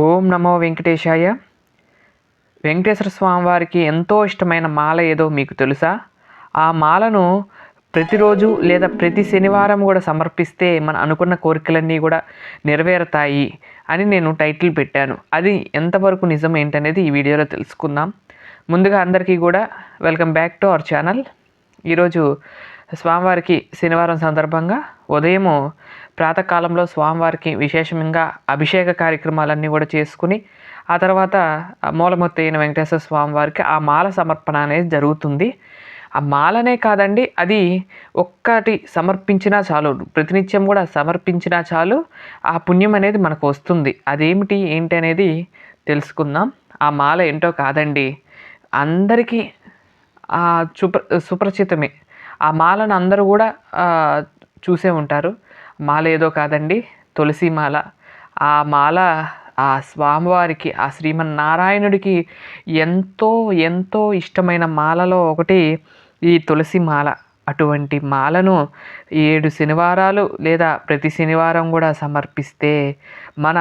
ఓం నమో వెంకటేశాయ. వెంకటేశ్వర స్వామివారికి ఎంతో ఇష్టమైన మాల ఏదో మీకు తెలుసా? ఆ మాలను ప్రతిరోజు లేదా ప్రతి శనివారం కూడా సమర్పిస్తే మన అనుకున్న కోరికలన్నీ కూడా నెరవేరుతాయి అని నేను టైటిల్ పెట్టాను. అది ఎంతవరకు నిజం ఏంటనేది ఈ వీడియోలో తెలుసుకుందాం. ముందుగా అందరికీ కూడా welcome back to our channel. ఈరోజు స్వామివారికి శనివారం సందర్భంగా ఉదయము ప్రాతకాలంలో స్వామివారికి విశేషంగా అభిషేక కార్యక్రమాలన్నీ కూడా చేసుకుని ఆ తర్వాత మూలమూర్తి అయిన వెంకటేశ్వర స్వామి వారికి ఆ మాల సమర్పణ అనేది జరుగుతుంది. ఆ మాలనే కాదండి అది ఒక్కటి సమర్పించినా చాలు ప్రతినిత్యం కూడా సమర్పించినా చాలు ఆ పుణ్యం అనేది మనకు వస్తుంది. అదేమిటి ఏంటి అనేది తెలుసుకుందాం. ఆ మాల ఏంటో కాదండి అందరికీ సుప్ర సుపరిచితమే. ఆ మాలను అందరూ కూడా చూసే ఉంటారు. మాల ఏదో కాదండి తులసి మాల. ఆ మాల ఆ స్వామివారికి ఆ శ్రీమన్నారాయణుడికి ఎంతో ఎంతో ఇష్టమైన మాలలో ఒకటి ఈ తులసి మాల. అటువంటి మాలను ఏడు శనివారాలు లేదా ప్రతి శనివారం కూడా సమర్పిస్తే మన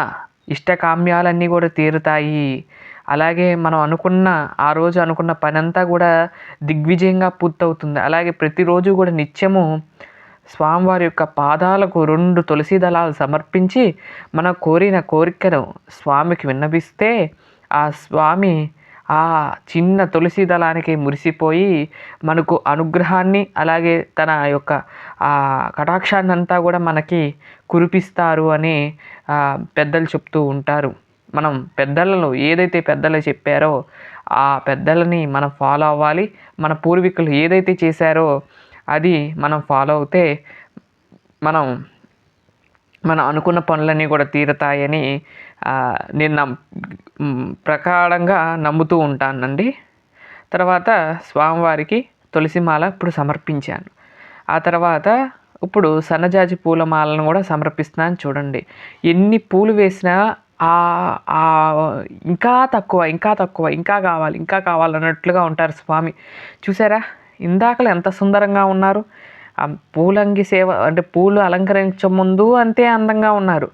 ఇష్టకామ్యాలన్నీ కూడా తీరుతాయి. అలాగే మనం అనుకున్న ఆ రోజు అనుకున్న పనంతా కూడా దిగ్విజయంగా పూర్తవుతుంది. అలాగే ప్రతిరోజు కూడా నిత్యము స్వామివారి యొక్క పాదాలకు రెండు తులసి దళాలు సమర్పించి మన కోరిన కోరికను స్వామికి విన్నవిస్తే ఆ స్వామి ఆ చిన్న తులసి దళానికి మురిసిపోయి మనకు అనుగ్రహాన్ని అలాగే తన యొక్క ఆ కటాక్షాన్ని అంతా కూడా మనకి కురిపిస్తారు అని పెద్దలు చెప్తూ ఉంటారు. మనం పెద్దలను ఏదైతే పెద్దలు చెప్పారో ఆ పెద్దలని మనం ఫాలో అవ్వాలి. మన పూర్వీకులు ఏదైతే చేశారో అది మనం ఫాలో అవుతే మనం మనం అనుకున్న పనులన్నీ కూడా తీరుతాయని నేను నమ్ మ్, ప్రకారంగా నమ్ముతూ ఉంటానండి. తర్వాత స్వామివారికి తులసిమాల ఇప్పుడు సమర్పించాను. ఆ తర్వాత ఇప్పుడు సన్నజాజి పూల మాలను కూడా సమర్పిస్తున్నాను చూడండి. ఎన్ని పూలు వేసినా ఆ ఇంకా తక్కువ ఇంకా తక్కువ ఇంకా కావాలి ఇంకా కావాలన్నట్లుగా ఉంటారు స్వామి. చూసారా? ఇందాకలు ఎంత సుందరంగా ఉన్నారు. పూలంగి సేవ అంటే పూలు అలంకరించే ముందు అంతే అందంగా ఉన్నారు.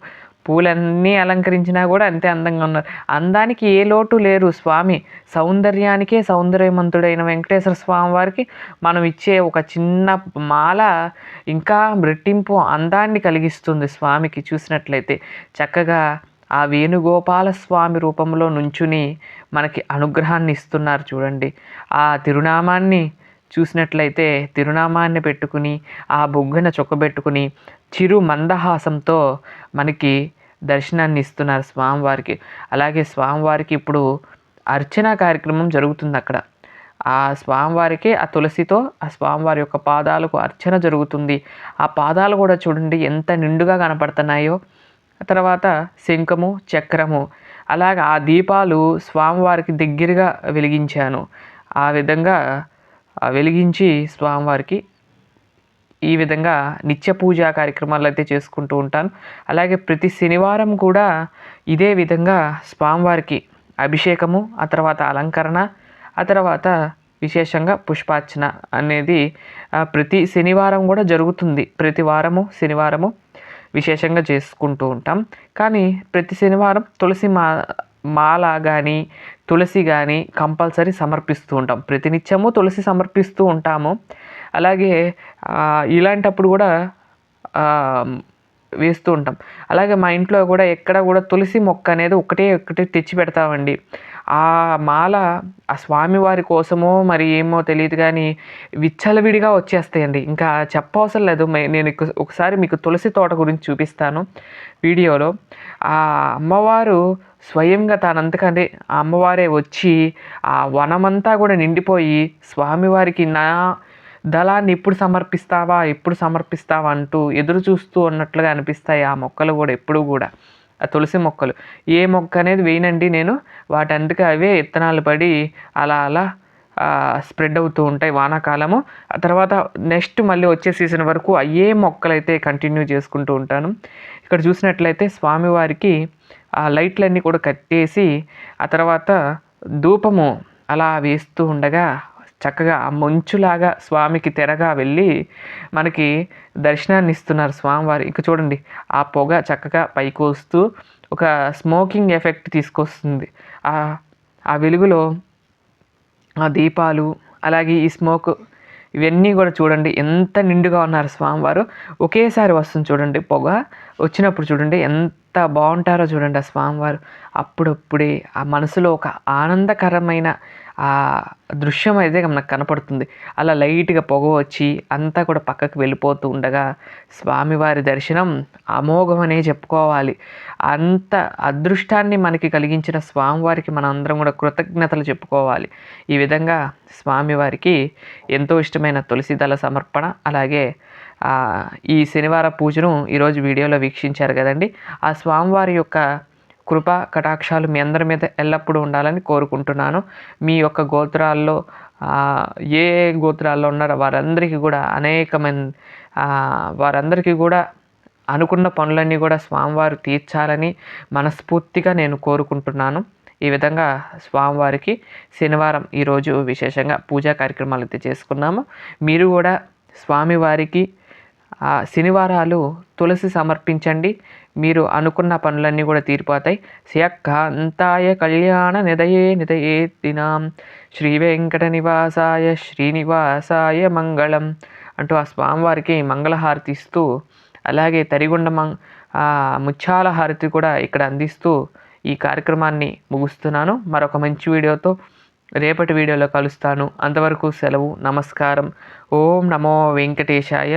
పూలన్నీ అలంకరించినా కూడా అంతే అందంగా ఉన్నారు. అందానికి ఏ లోటు లేరు స్వామి. సౌందర్యానికే సౌందర్యవంతుడైన వెంకటేశ్వర స్వామి వారికి మనం ఇచ్చే ఒక చిన్న మాల ఇంకా రెట్టింపు అందాన్ని కలిగిస్తుంది స్వామికి చూసినట్లయితే. చక్కగా ఆ వేణుగోపాల స్వామి రూపంలో నుంచుని మనకి అనుగ్రహాన్ని ఇస్తున్నారు చూడండి. ఆ తిరునామాన్ని చూసినట్లయితే తిరునామాన్ని పెట్టుకుని ఆ బొగ్గున చొక్కబెట్టుకుని చిరు మందహాసంతో మనకి దర్శనాన్ని ఇస్తున్నారు స్వామివారికి. అలాగే స్వామివారికి ఇప్పుడు అర్చన కార్యక్రమం జరుగుతుంది అక్కడ ఆ స్వామివారికి ఆ తులసితో ఆ స్వామివారి యొక్క పాదాలకు అర్చన జరుగుతుంది. ఆ పాదాలు కూడా చూడండి ఎంత నిండుగా కనపడుతున్నాయో. తర్వాత శంఖము చక్రము అలాగే ఆ దీపాలు స్వామివారికి దగ్గరగా వెలిగించాను. ఆ విధంగా వెలిగించి స్వామివారికి ఈ విధంగా నిత్య పూజా కార్యక్రమాలు అయితే చేసుకుంటూ ఉంటాను. అలాగే ప్రతి శనివారం కూడా ఇదే విధంగా స్వామివారికి అభిషేకము ఆ తర్వాత అలంకరణ ఆ తర్వాత విశేషంగా పుష్పార్చన అనేది ప్రతి శనివారం కూడా జరుగుతుంది. ప్రతి వారము శనివారము విశేషంగా చేసుకుంటూ ఉంటాం. కానీ ప్రతి శనివారం తులసి మా మాల కానీ తులసి కానీ కంపల్సరీ సమర్పిస్తూ ఉంటాం. ప్రతినిత్యము తులసి సమర్పిస్తూ ఉంటాము. అలాగే ఇలాంటప్పుడు కూడా వేస్తూ ఉంటాం. అలాగే మా ఇంట్లో కూడా ఎక్కడ కూడా తులసి మొక్క అనేది ఒకటే ఒకటి తెచ్చి పెడతామండి. ఆ మాల ఆ స్వామివారి కోసమో మరి ఏమో తెలియదు కానీ విచ్చలవిడిగా వచ్చేస్తాయండి. ఇంకా చెప్పవసరం లేదు. నేను ఒకసారి మీకు తులసి తోట గురించి చూపిస్తాను. వీడియోలో ఆ అమ్మవారు స్వయంగా తానంతకంటే ఆ అమ్మవారే వచ్చి ఆ వనమంతా కూడా నిండిపోయి స్వామివారికి నా దళాన్ని ఎప్పుడు సమర్పిస్తావా ఎప్పుడు సమర్పిస్తావా అంటూ ఎదురు చూస్తూ ఉన్నట్లుగా అనిపిస్తాయి ఆ మొక్కలు కూడా ఎప్పుడు కూడా. ఆ తులసి మొక్కలు. ఏ మొక్క అనేది వేయనండి నేను. వాటందుకే అవే విత్తనాలు పడి అలా అలా స్ప్రెడ్ అవుతూ ఉంటాయి వానాకాలము. ఆ తర్వాత నెక్స్ట్ మళ్ళీ వచ్చే సీజన్ వరకు అయ్యే మొక్కలైతే కంటిన్యూ చేసుకుంటూ ఉంటాను. ఇక్కడ చూసినట్లయితే స్వామివారికి ఆ లైట్లన్నీ కూడా కట్టేసి ఆ తర్వాత ధూపము అలా వేస్తూ ఉండగా చక్కగా ఆ మంచులాగా స్వామికి తెరగా వెళ్ళి మనకి దర్శనాన్ని ఇస్తున్నారు స్వామివారు. ఇక చూడండి ఆ పొగ చక్కగా పైకి వస్తూ ఒక స్మోకింగ్ ఎఫెక్ట్ తీసుకొస్తుంది. ఆ- ఆ వెలుగులో ఆ దీపాలు అలాగే ఈ స్మోక్ ఇవన్నీ కూడా చూడండి ఎంత నిండుగా ఉన్నారు స్వామివారు. ఒకేసారి వస్తుంది చూడండి పొగ వచ్చినప్పుడు చూడండి ఎంత బాగుంటారో చూడండి ఆ స్వామివారు. అప్పుడప్పుడే ఆ మనసులో ఒక ఆనందకరమైన ఆ దృశ్యం అయితే మనకు కనపడుతుంది. అలా లైట్గా పొగ వచ్చి అంతా కూడా పక్కకు వెళ్ళిపోతూ ఉండగా స్వామివారి దర్శనం అమోఘమనే చెప్పుకోవాలి. అంత అదృష్టాన్ని మనకి కలిగించిన స్వామివారికి మనం అందరం కూడా కృతజ్ఞతలు చెప్పుకోవాలి. ఈ విధంగా స్వామివారికి ఎంతో ఇష్టమైన తులసిదళ సమర్పణ అలాగే ఈ శనివార పూజను ఈరోజు వీడియోలో వీక్షించారు కదండి. ఆ స్వామివారి యొక్క కృప కటాక్షాలు మీ అందరి మీద ఎల్లప్పుడూ ఉండాలని కోరుకుంటున్నాను. మీ యొక్క గోత్రాల్లో ఏ గోత్రాల్లో ఉన్నారో వారందరికీ కూడా అనేకమైన వారందరికీ కూడా అనుకున్న పనులన్నీ కూడా స్వామివారు తీర్చాలని మనస్ఫూర్తిగా నేను కోరుకుంటున్నాను. ఈ విధంగా స్వామివారికి శనివారం ఈరోజు విశేషంగా పూజా కార్యక్రమాలు అయితే చేసుకున్నాము. మీరు కూడా స్వామివారికి శనివారాలు తులసి సమర్పించండి. మీరు అనుకున్న పనులన్నీ కూడా తీరిపోతాయి. శయకాంతాయ కళ్యాణ నిదయే నిదయే దినాం శ్రీ వెంకట నివాసాయ శ్రీనివాసాయ మంగళం అంటూ ఆ స్వామివారికి మంగళహారతి ఇస్తూ అలాగే తరిగొండ మం ముత్యాల హారతి కూడా ఇక్కడ అందిస్తూ ఈ కార్యక్రమాన్ని ముగుస్తున్నాను. మరొక మంచి వీడియోతో రేపటి వీడియోలో కలుస్తాను. అంతవరకు సెలవు నమస్కారం. ఓం నమో వెంకటేశాయ.